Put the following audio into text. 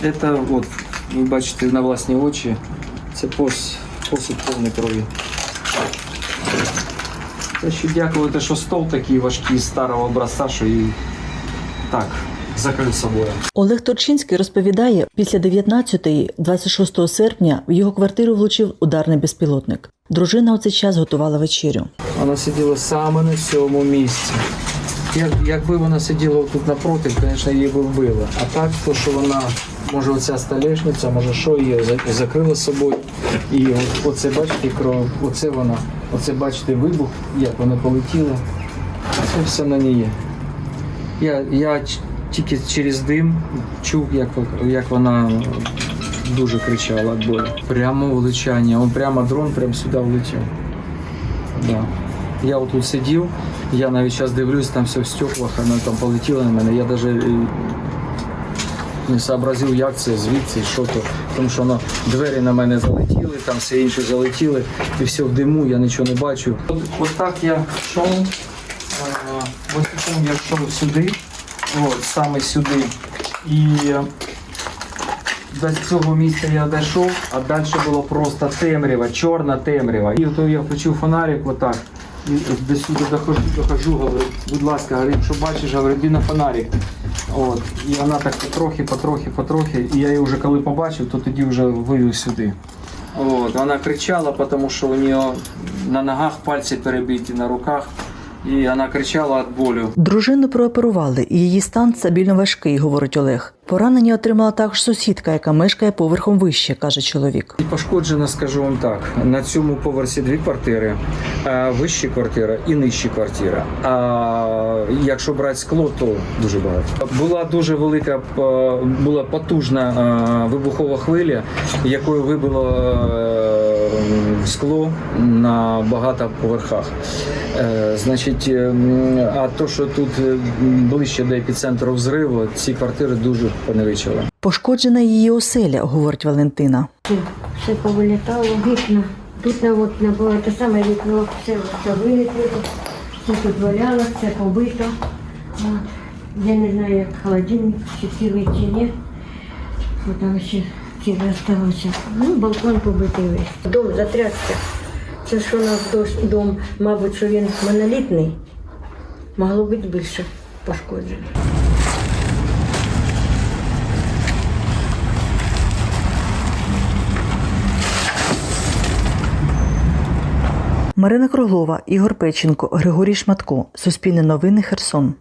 Це, от, ви бачите на власні очі, це пос, посуд повний крові. Це ще дякувати, що стол такий важкий з старого образця, що і так, закрив собою. Олег Торчинський розповідає, після 19-ї, 26 серпня, в його квартиру влучив ударний безпілотник. Дружина у цей час готувала вечерю. Вона сиділа саме на цьому місці. Як, якби вона сиділа тут напроти, звісно, її би вбило. А так, то, що вона, може, оця столешниця, може, що її за- закрила собою. І оце, бачите, кров, оце вона, оце бачите вибух, як вона полетіла. Це все на ній. Я, я тільки через дим чув, як, як вона дуже кричала від болі. Прямо влучання. Он прямо дрон прямо сюди влетів. Да. Я от тут сидів, я навіть зараз дивлюсь, там все в стеклах, воно там полетіло на мене. Я навіть не сообразив, як це, звідси, що то. Тому що воно, двері на мене залетіли, там все інше залетіли, і все в диму, я нічого не бачу. От, от так я йшов, е, ось таким я йшов сюди, от, саме сюди. І до цього місця я дійшов, а далі було просто темрява, чорна темрява. І то я включив фонарик отак. До сюди дохожу, дохожу, говорю, будь ласка, говорю, якщо бачиш, говорю, йди на фонарик. От. І вона так потрохи, потрохи, потрохи. І я її вже коли побачив, то тоді вже вивів сюди. От. Вона кричала, тому що у нього на ногах пальці перебиті, на руках. І вона кричала від болю. Дружину прооперували, і її стан стабільно важкий, говорить Олег. Поранення отримала також сусідка, яка мешкає поверхом вище, каже чоловік. І Пошкоджено, скажу вам так. На цьому поверсі дві квартири, а вища квартира і нижча квартира. А якщо брати скло, то дуже багато. Була дуже велика, е, була потужна е, вибухова хвиля, якою вибило е, скло на багато поверхах. Е, Значить, е, а то, що тут ближче до епіцентру взриву, ці квартири дуже поневичили. Пошкоджена її оселя, говорить Валентина. Все, все повилітало, вікна. Тут на от на було те саме вікно, все, все вилетіло, все тут валялося, все побито. От. Я не знаю, як холодильник, чи цілий, чи ні. Бо там ще ціле залишилося. Ну, балкон побитий весь. Дом затрясся. Це що у нас дом, мабуть, що він монолітний. Могло бути більше пошкоджень. Марина Круглова, Ігор Печенко, Григорій Шматко. Суспільне новини Херсон.